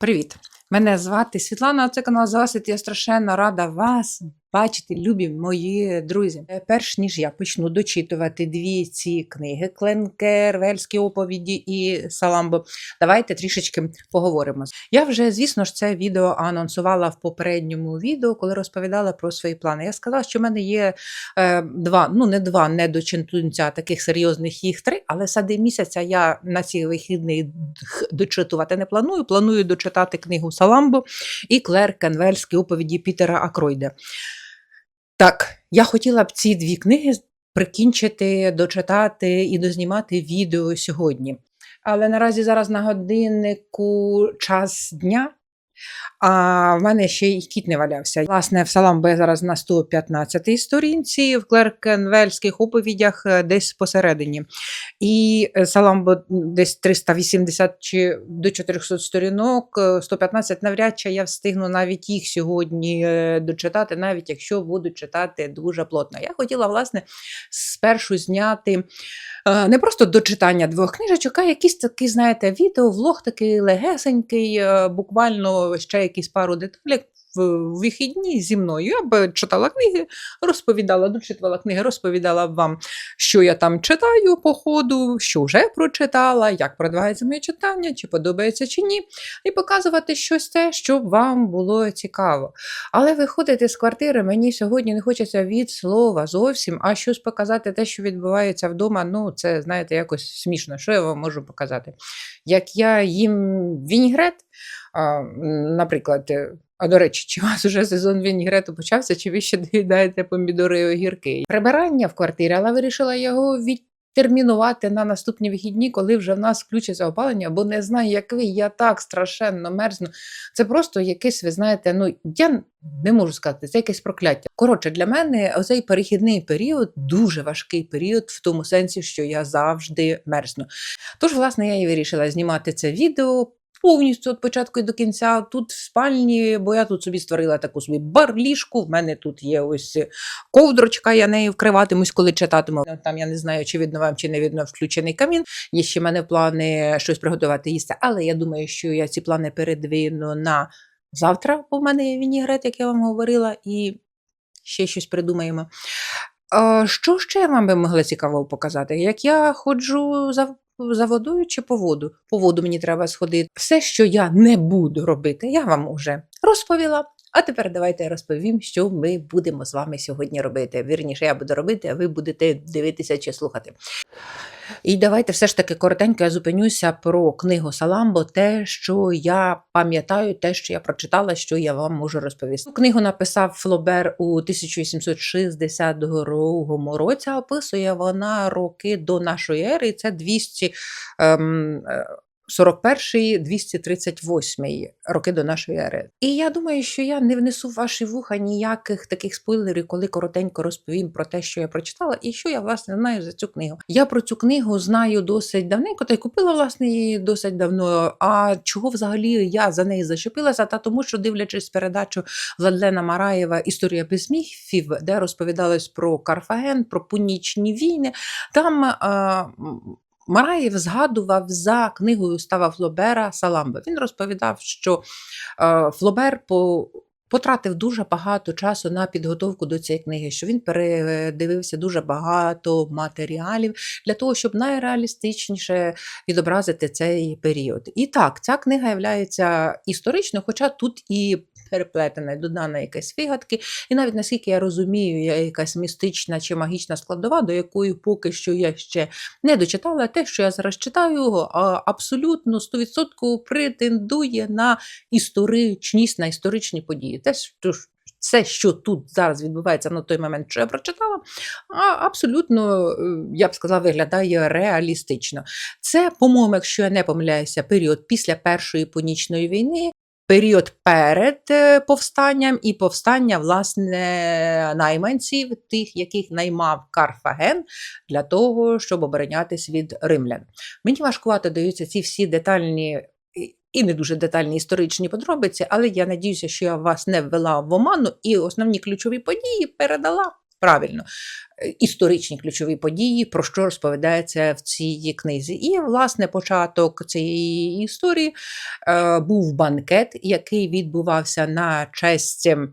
Привіт! Мене звати Світлана, це канал Засвіт. Я страшенно рада вас бачити, любі мої друзі. Е, Перш ніж я почну дочитувати дві ці книги: Кленкер, Вельські оповіді і Саламбо. Давайте трішечки поговоримо. Я вже, звісно ж, це відео анонсувала в попередньому відео, коли розповідала про свої плани. Я сказала, що в мене є е, два, ну не два, не до чинтунця, таких серйозних їх три, але сади місяця я на ці вихідні дочитувати не планую. Планую дочитати книгу Саламбо і Клер Кенвельські оповіді Пітера Акройда. Так, я хотіла б ці дві книги прикінчити, дочитати і дознімати відео сьогодні. Але наразі зараз на годиннику час дня. А в мене ще й кіт не валявся. Власне, в Саламбо я зараз на 115-й сторінці, в Клеркенвельських оповідях е, десь посередині. І е, Саламбо десь 380 чи до 400 сторінок, е, 115 навряд чи я встигну навіть їх сьогодні е, дочитати, навіть якщо буду читати дуже плотно. Я хотіла, власне, спершу зняти е, не просто до читання двох книжечок, а якийсь такий, знаєте, відео, влог такий легесенький, е, буквально ще якісь пару деталей. В вихідні зі мною я б читала книги, розповідала, дочитувала книги, розповідала б вам, що я там читаю по ходу, що вже прочитала, як продвигається моє читання, чи подобається чи ні, і показувати щось те, щоб вам було цікаво. Але виходити з квартири мені сьогодні не хочеться від слова зовсім, а щось показати те, що відбувається вдома. Ну, це, знаєте, якось смішно. Що я вам можу показати? Як я їм вінігрет, наприклад. А до речі, чи у вас уже сезон вінігрету почався, чи ви ще доїдаєте помідори і огірки? Прибирання в квартирі, але вирішила його відтермінувати на наступні вихідні, коли вже в нас включиться опалення, бо не знаю, як ви, я так страшенно мерзну. Це просто якесь, ви знаєте, ну я не можу сказати, це якесь прокляття. Коротше, для мене оцей перехідний період дуже важкий період, в тому сенсі, що я завжди мерзну. Тож, власне, я і вирішила знімати це відео. Повністю від початку і до кінця тут в спальні, бо я тут собі створила таку собі бар-ліжку. В мене тут є ось ковдрочка, я нею вкриватимусь, коли читатиму. Там я не знаю, чи видно чи не видно включений камін. Є ще в мене плани щось приготувати їсти, але я думаю, що я ці плани передвину на завтра, бо в мене є вінігрет, як я вам говорила, і ще щось придумаємо. Що ще вам би могла цікаво показати? Як я ходжу за, за водою чи по воду? По воду мені треба сходити. Все, що я не буду робити, я вам уже розповіла. А тепер давайте розповім, що ми будемо з вами сьогодні робити. Вірніше, я буду робити, а ви будете дивитися чи слухати. І давайте все ж таки коротенько я зупинюся про книгу Саламбо, те, що я пам'ятаю, те, що я прочитала, що я вам можу розповісти. Книгу написав Флобер у 1862 році. Описує вона роки до нашої ери, і це 200. Ем, е, 41 238 роки до нашої ери. І я думаю, що я не внесу в ваші вуха ніяких таких спойлерів, коли коротенько розповім про те, що я прочитала, і що я власне знаю за цю книгу. Я про цю книгу знаю досить давненько, та й купила власне її досить давно. А чого взагалі я за неї зачепилася? Та тому, що дивлячись передачу Владлена Мараєва Історія без міфів, де розповідалось про Карфаген, про пунічні війни, там. А, Мараєв згадував за книгою Става Флобера Саламби. Він розповідав, що е, Флобер по. Потратив дуже багато часу на підготовку до цієї книги, що він передивився дуже багато матеріалів для того, щоб найреалістичніше відобразити цей період. І так, ця книга є історичною, хоча тут і переплетена, додана якась вигадки, і навіть наскільки я розумію, є якась містична чи магічна складова, до якої поки що я ще не дочитала. Те, що я зараз читаю, абсолютно 100% претендує на історичність, на історичні події. Те, що все, що тут зараз відбувається на той момент, що я прочитала, абсолютно, е, я б сказала, виглядає реалістично. Це, по-моєму, якщо я не помиляюся, період після Першої понічної війни. Період перед е, повстанням і повстання, власне, найманців, тих, яких наймав Карфаген для того, щоб оборонятись від римлян. Мені важкувато даються ці всі детальні і- не дуже детальні історичні подробиці, але я надіюся, що я вас не ввела в оману і основні ключові події передала правильно. е, Історичні ключові події, про що розповідається в цій книзі. І, власне, початок цієї історії е, був банкет, який відбувався на честь е,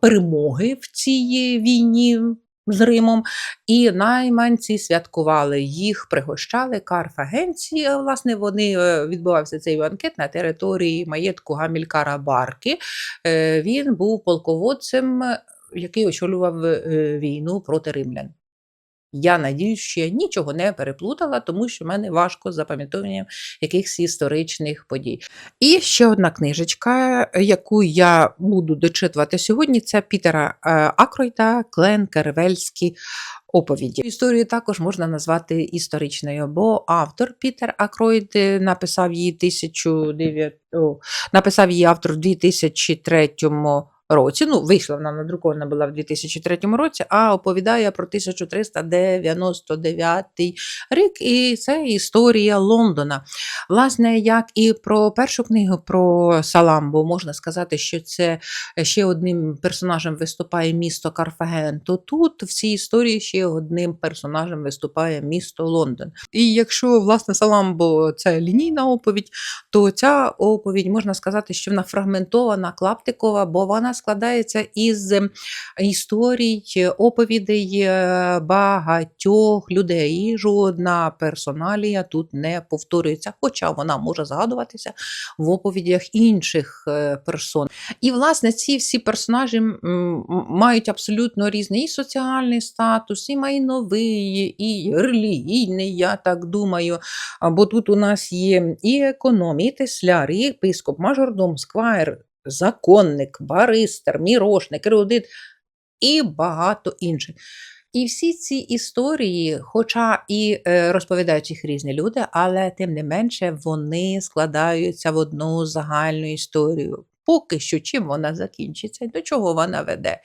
перемоги в цій війні з Римом, і найманці святкували їх, пригощали карфагенці. Власне, вони е, відбувався цей банкет на території маєтку Гамількара Барки. Е, Він був полководцем, е, який очолював війну проти римлян. Я надіюсь, що я нічого не переплутала, тому що в мене важко з запам'ятовуванням якихось історичних подій. І ще одна книжечка, яку я буду дочитувати сьогодні, це Пітера е, Акройта Клен Кервельські оповіді. Історію також можна назвати історичною, бо автор Пітер Акройд е, написав її 1900, о, написав її автор в 2003 році. Ну, вийшла вона надрукована була в 2003 році, а оповідає про 1399 рік, і це історія Лондона. Власне, як і про першу книгу про Саламбу, можна сказати, що це ще одним персонажем виступає місто Карфаген, то тут в цій історії ще одним персонажем виступає місто Лондон. І якщо власне Саламбо це лінійна оповідь, то ця оповідь можна сказати, що вона фрагментована, клаптикова, бо вона складається із ем, історій, оповідей е, багатьох людей. І жодна персоналія тут не повторюється, хоча вона може згадуватися в оповідях інших е, персон. І, власне, ці всі персонажі мають абсолютно різний і соціальний статус, і майновий, і релігійний, я так думаю. Бо тут у нас є і економ, і тесляр, і єпископ, мажордом, сквайр, законник, баристер, мірошник, ерудит і багато інших. І всі ці історії, хоча і е, розповідають їх різні люди, але тим не менше вони складаються в одну загальну історію. Поки що, чим вона закінчиться і до чого вона веде.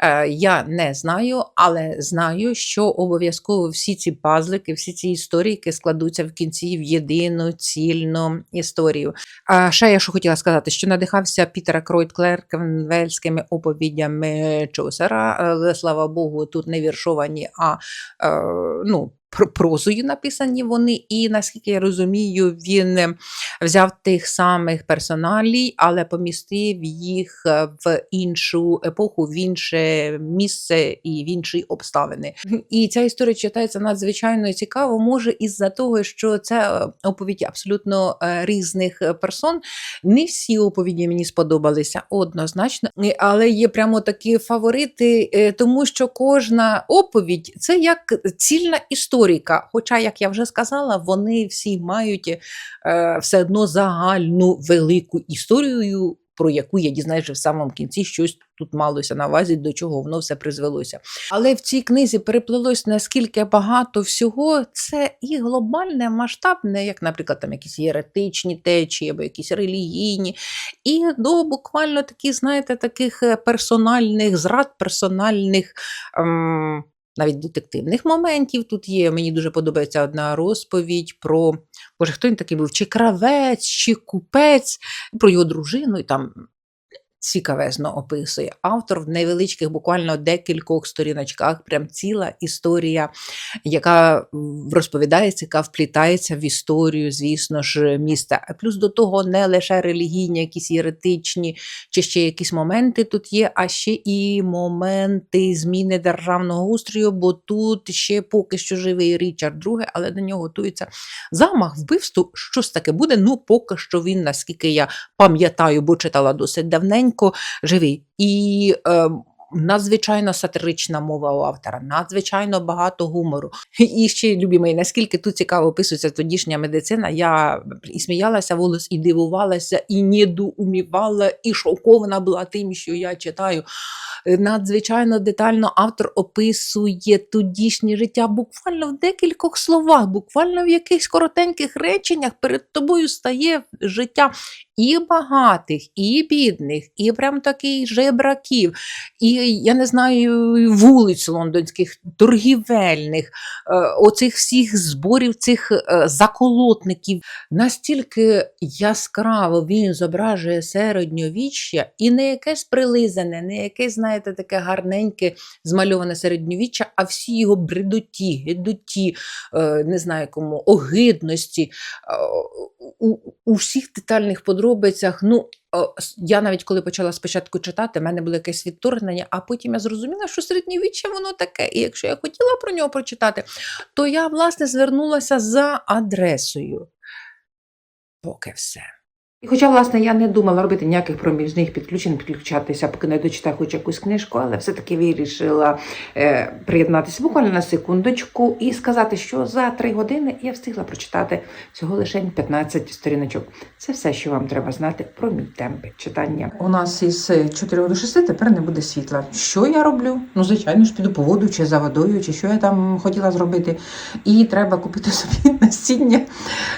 Е, я не знаю, але знаю, що обов'язково всі ці пазлики, всі ці історії складуться в кінці в єдину цільну історію. А ще я що хотіла сказати, що надихався Пітера Кройт Клеркенвельськими оповідями Чосера. Але, слава Богу, тут не віршовані, а е, ну, прозою написані вони. І наскільки я розумію, він е, взяв тих самих персоналій, але помістив їх е, в іншу епоху, в інше місце і в інші обставини. І ця історія читається надзвичайно цікаво, може, із-за того, що це е, оповіді абсолютно різних персон. Не всі оповіді мені сподобалися однозначно, але є прямо такі фаворити, тому що кожна оповідь це як цільна історика. Хоча, як я вже сказала, вони всі мають е, все одно загальну велику історію. Про яку я дізнаюся в самому кінці, щось тут малося на увазі, до чого воно все призвелося. Але в цій книзі переплилось наскільки багато всього, це і глобальне, масштабне, як, наприклад, там якісь єретичні течії або якісь релігійні, і до буквально такі, знаєте, таких е, персональних зрад, персональних. Ем, навіть детективних моментів тут є. Мені дуже подобається одна розповідь про Боже, хто він такий був? Чи кравець, чи купець, про його дружину, і там цікавезно описує. Автор в невеличких, буквально декількох сторіночках, прям ціла історія, яка розповідається, яка вплітається в історію, звісно ж, міста. А плюс до того не лише релігійні, якісь єретичні, чи ще якісь моменти тут є, а ще і моменти зміни державного устрою, бо тут ще поки що живий Річард II, але до нього готується замах, вбивство, щось таке буде. Ну, поки що він, наскільки я пам'ятаю, бо читала досить давненько, живий. І е, надзвичайно сатирична мова у автора, надзвичайно багато гумору. І ще, любі мої, наскільки тут цікаво описується тодішня медицина, я і сміялася волос, і дивувалася, і недоумівала, і шокована була тим, що я читаю. Надзвичайно детально автор описує тодішнє життя буквально в декількох словах, буквально в якихось коротеньких реченнях перед тобою стає життя і багатих, і бідних, і прям такий жебраків, і я не знаю, вулиць лондонських, торгівельних, е, оцих всіх зборів цих е, заколотників. Настільки яскраво він зображує середньовіччя, і не якесь прилизане, не якесь, знаєте, таке гарненьке змальоване середньовіччя, а всі його бредоті, гидоті, е, не знаю кому, огидності, у, у всіх детальних подробицях. Ну, е, я навіть коли почала спочатку читати, в мене було якесь відторгнення, а потім я зрозуміла, що середньовіччя воно таке. І якщо я хотіла про нього прочитати, то я, власне, звернулася за адресою. Поки все. І хоча, власне, я не думала робити ніяких проміжних підключень, підключатися, поки не дочитаю хоч якусь книжку, але все-таки вирішила е, приєднатися буквально на секундочку і сказати, що за три години я встигла прочитати всього лише 15 сторіночок. Це все, що вам треба знати про мій темп читання. У нас із 4 до 6 тепер не буде світла. Що я роблю? Ну, звичайно ж, піду по воду чи за водою, чи що я там хотіла зробити. І треба купити собі насіння,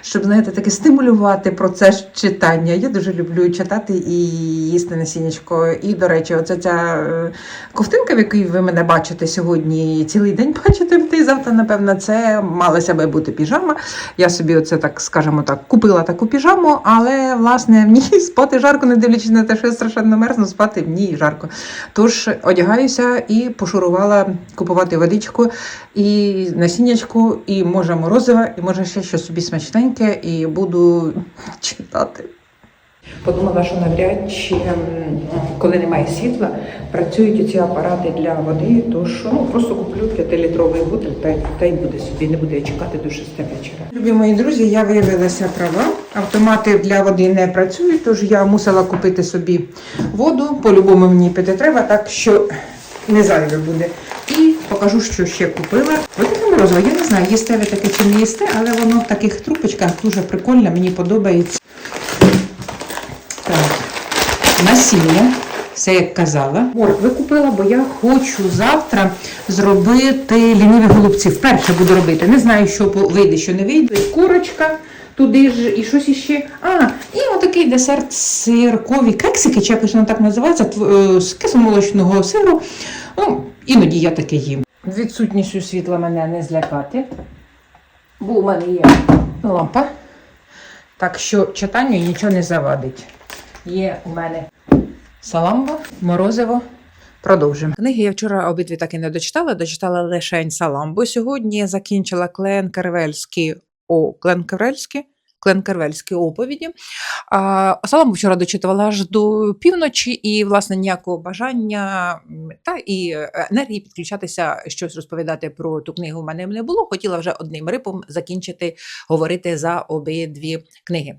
щоб, знаєте, таке стимулювати процес читання. Я дуже люблю читати і їсти насіннячко. І, до речі, оця ця е, ковтинка, в якій ви мене бачите сьогодні, цілий день бачите, й завтра, напевно, це малася би бути піжама. Я собі оце так, скажімо так, купила таку піжаму, але власне в ній спати жарко, не дивлячись на те, що я страшенно мерзну, спати в ній жарко. Тож одягаюся і пошурувала купувати водичку і насіннячку, і може морозива, і може ще щось собі смачненьке, і буду читати. Подумала, що навряд чи ем, коли немає світла, працюють ці апарати для води, тож ну, просто куплю 5-літровий бутиль та, та й буде собі, не буде чекати до 6 вечора. Любі мої друзі, я виявилася права. Автомати для води не працюють, тож я мусила купити собі воду. По-любому мені пити треба, так що не зайве буде. І покажу, що ще купила. Таке морозиво, я не знаю, їсте ви таке чи не їсте, але воно в таких трубочках дуже прикольно, мені подобається. Так, насіння, все як казала. Моркви купила, бо я хочу завтра зробити ліниві голубці. Вперше буду робити. Не знаю, що вийде, що не вийде. Курочка туди ж і щось іще. А, і отакий десерт сиркові кексики, чи якось воно так називається, е, з кисломолочного сиру. Ну, іноді я таке їм. Відсутністю світла мене не злякати, бо у мене є лампа. Так що читанню нічого не завадить. Є у мене саламбо, морозиво. Продовжимо. Книги я вчора обидві так і не дочитала, дочитала лише саламбо. Сьогодні я закінчила Клен Карвельські о Клен Карвельські. Кленкервельські оповіді. А Саламбу вчора дочитувала аж до півночі, і, власне, ніякого бажання та і е, енергії підключатися, щось розповідати про ту книгу в мене не було. Хотіла вже одним рипом закінчити говорити за обидві книги.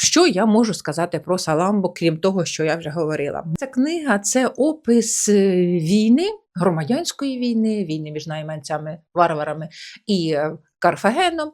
Що я можу сказати про Саламбо, крім того, що я вже говорила? Ця книга це опис е, війни, громадянської війни, війни між найманцями, варварами і е, Карфагеном.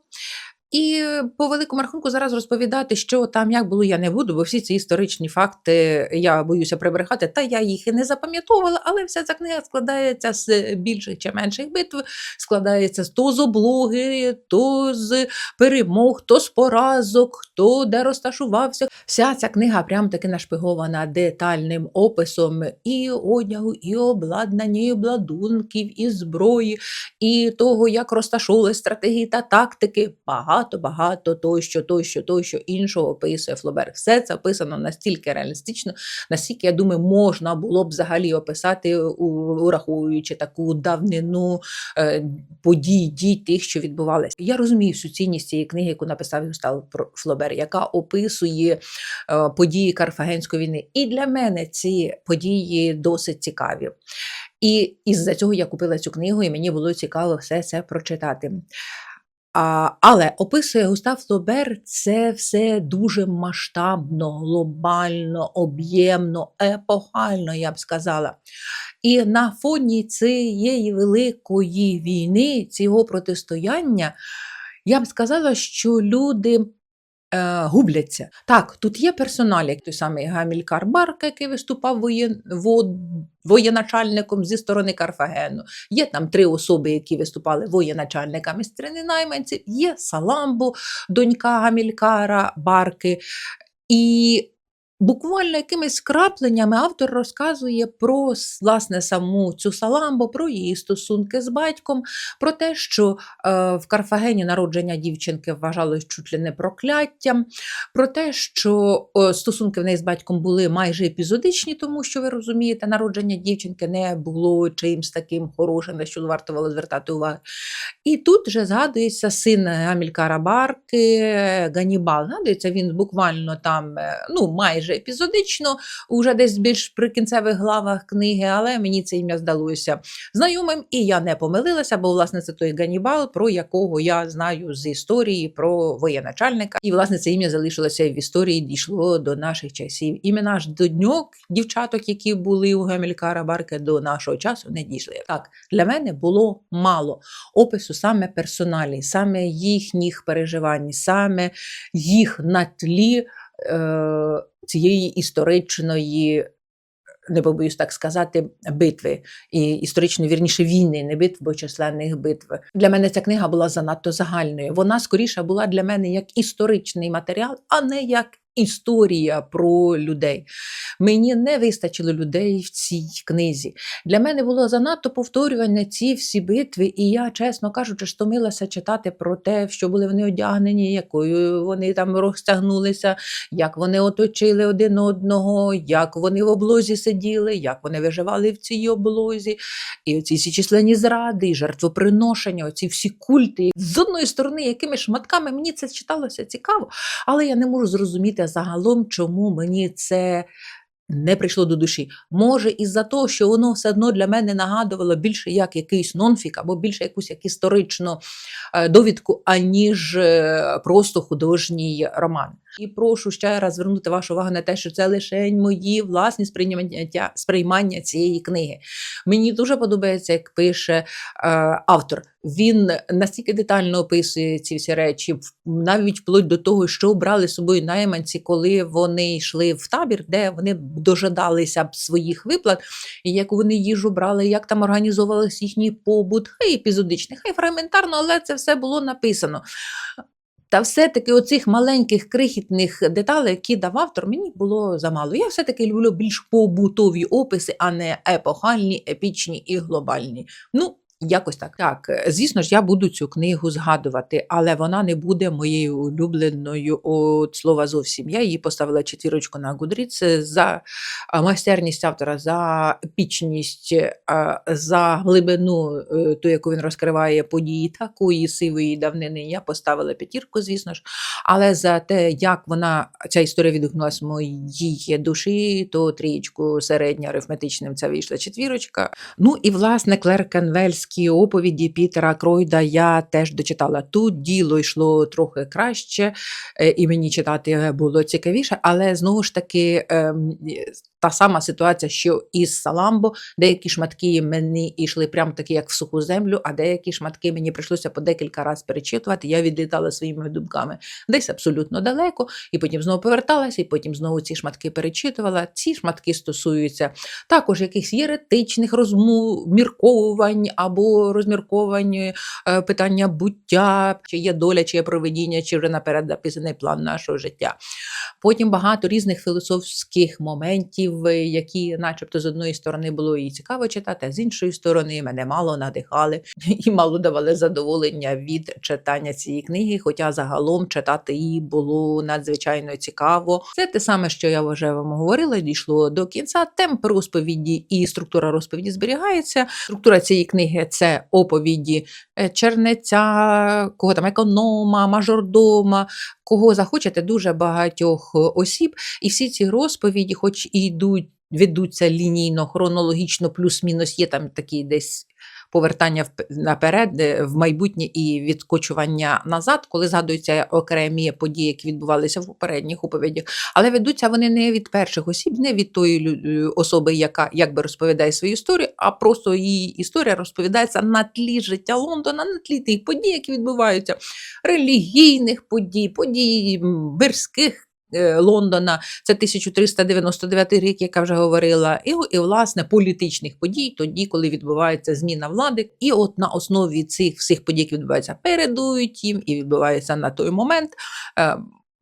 І по великому рахунку зараз розповідати, що там як було, я не буду, бо всі ці історичні факти я боюся прибрехати, та я їх і не запам'ятовувала, але вся ця книга складається з більших чи менших битв, складається то з облоги, то з перемог, то з поразок, то де розташувався. Вся ця книга прям таки нашпигована детальним описом і одягу, і обладнання, і обладунків, і зброї, і того, як розташовували стратегії та тактики. Багато, багато тощо, тощо, тощо іншого описує Флобер. Все це описано настільки реалістично, наскільки я думаю, можна було б взагалі описати, ураховуючи таку давнину е, подій, дій тих, що відбувалися. Я розумію всю цінність цієї книги, яку написав Густав Флобер, яка описує е, події Карфагенської війни. І для мене ці події досить цікаві. І із-за цього я купила цю книгу, і мені було цікаво все це прочитати. А, але описує Густав Флобер це все дуже масштабно, глобально, об'ємно, епохально, я б сказала. І на фоні цієї великої війни, цього протистояння, я б сказала, що люди губляться. Так, тут є персонал, як той самий Гамількар Барка, який виступав воєн, во, воєначальником зі сторони Карфагену. Є там три особи, які виступали воєначальниками сторони найманців. Є Саламбо, донька Гамількара Барки. І буквально якимись крапленнями автор розказує про власне саму цю саламбо, про її стосунки з батьком, про те, що е, в Карфагені народження дівчинки вважалось чуть ли не прокляттям, про те, що е, стосунки в неї з батьком були майже епізодичні, тому що ви розумієте, народження дівчинки не було чимось таким хорошим, на що варто було звертати увагу. І тут вже згадується син Амількара Барки, Ганібал. Згадується він буквально там, е, ну майже епізодично, уже десь більш при кінцевих главах книги, але мені це ім'я здалося знайомим, і я не помилилася, бо власне це той Ганібал, про якого я знаю з історії про воєначальника. І власне це ім'я залишилося в історії, дійшло до наших часів. Імена ж до дньок дівчаток, які були у Гамількара Барки, до нашого часу не дійшли. Так, для мене було мало опису саме персоналій, саме їхніх переживань, саме їх на тлі цієї історичної. Не побоюсь так сказати, битви і історично вірніше війни, не битв, бо численних битв. Для мене ця книга була занадто загальною. Вона скоріше була для мене як історичний матеріал, а не як історія про людей. Мені не вистачило людей в цій книзі. Для мене було занадто повторювання ці всі битви, і я, чесно кажучи, стомилася читати про те, що були вони одягнені, якою вони там розтягнулися, як вони оточили один одного, як вони в облозі сиділи, як вони виживали в цій облозі, і оці всі численні зради, і жертвоприношення, оці всі культи. З одної сторони, якими шматками мені це читалося цікаво, але я не можу зрозуміти загалом, чому мені це не прийшло до душі. Може, із-за того, що воно все одно для мене нагадувало більше як якийсь нонфік, або більше якусь як історичну е, довідку, аніж е, просто художній роман. І прошу ще раз звернути вашу увагу на те, що це лише мої власні сприйняття сприймання цієї книги. Мені дуже подобається, як пише е, автор. Він настільки детально описує ці всі речі, навіть вплоть до того, що брали з собою найманці, коли вони йшли в табір, де вони дожидалися б своїх виплат, як вони їжу брали, як там організовувався їхній побут, хай епізодичний, хай фрагментарно, але це все було написано. Та все-таки оцих маленьких крихітних деталей, які дав автор, мені було замало. Я все-таки люблю більш побутові описи, а не епохальні, епічні і глобальні. Ну, якось так. Так, е, звісно ж, я буду цю книгу згадувати, але вона не буде моєю улюбленою от слова зовсім. Я її поставила четвірочку на Goodreads за майстерність автора, за епічність, за глибину, е, ту, яку він розкриває події такої сивої давнини. Я поставила п'ятірку, звісно ж. Але за те, як вона ця історія відгукнулася моїй душі, то трієчку середня арифметичним це вийшла четвірочка. Ну і власне Клер Кенвельські оповіді Пітера Кройда я теж дочитала. Тут діло йшло трохи краще, е, і мені читати було цікавіше, але знову ж таки ем, та сама ситуація, що із Саламбо, деякі шматки мені йшли прямо такі, як в суху землю, а деякі шматки мені прийшлося по декілька разів перечитувати. Я відлітала своїми думками десь абсолютно далеко, і потім знову поверталася, і потім знову ці шматки перечитувала. Ці шматки стосуються також якихось єретичних розмов, мірковувань або розмірковань е, питання буття, чи є доля, чи є проведіння, чи вже наперед записаний план нашого життя. Потім багато різних філософських моментів, е, які, начебто, з одної сторони було і цікаво читати, а з іншої сторони мене мало надихали і мало давали задоволення від читання цієї книги. Хоча загалом читати її було надзвичайно цікаво. Це те саме, що я вже вам говорила, дійшло до кінця. Темп розповіді і структура розповіді зберігається. Структура цієї книги це оповіді е, чернеця, кого там економа, мажордома, кого захочете, дуже багатьох е, осіб. І всі ці розповіді, хоч і йдуть, ведуться лінійно, хронологічно, плюс-мінус, є там такі десь. Повертання наперед е, в майбутнє і відкочування назад, коли згадуються окремі події, які відбувалися в попередніх оповідях, але ведуться вони не від перших осіб, не від тої е, особи, яка якби розповідає свою історію, а просто її історія розповідається на тлі життя Лондона, на тлі тих подій, які відбуваються, релігійних подій, подій мирських. Е, Лондона, це 1399 рік, яка вже говорила, і, і власне політичних подій, тоді, коли відбувається зміна влади, і от на основі цих всіх подій, які відбуваються, передують їм і відбуваються на той момент, е,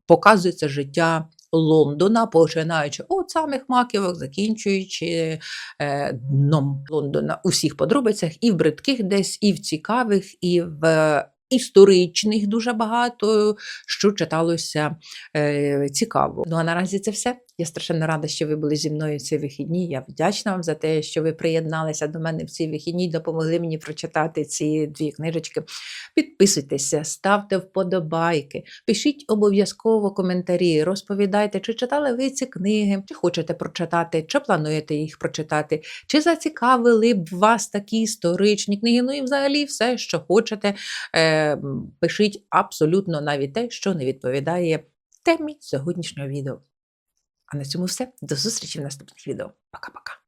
показується життя Лондона, починаючи від самих маківок, закінчуючи е, дном Лондона у всіх подробицях, і в бридких десь, і в цікавих, і в історичних дуже багато, що читалося е, цікаво. Ну а наразі це все. Я страшенно рада, що ви були зі мною ці вихідні. Я вдячна вам за те, що ви приєдналися до мене в ці вихідні, допомогли мені прочитати ці дві книжечки. Підписуйтеся, ставте вподобайки, пишіть обов'язково коментарі, розповідайте, чи читали ви ці книги, чи хочете прочитати, чи плануєте їх прочитати, чи зацікавили б вас такі історичні книги. Ну і взагалі все, що хочете. Е, пишіть абсолютно навіть те, що не відповідає темі сьогоднішнього відео. А на цьому все. До зустрічі в наступних відео. Пока-пока.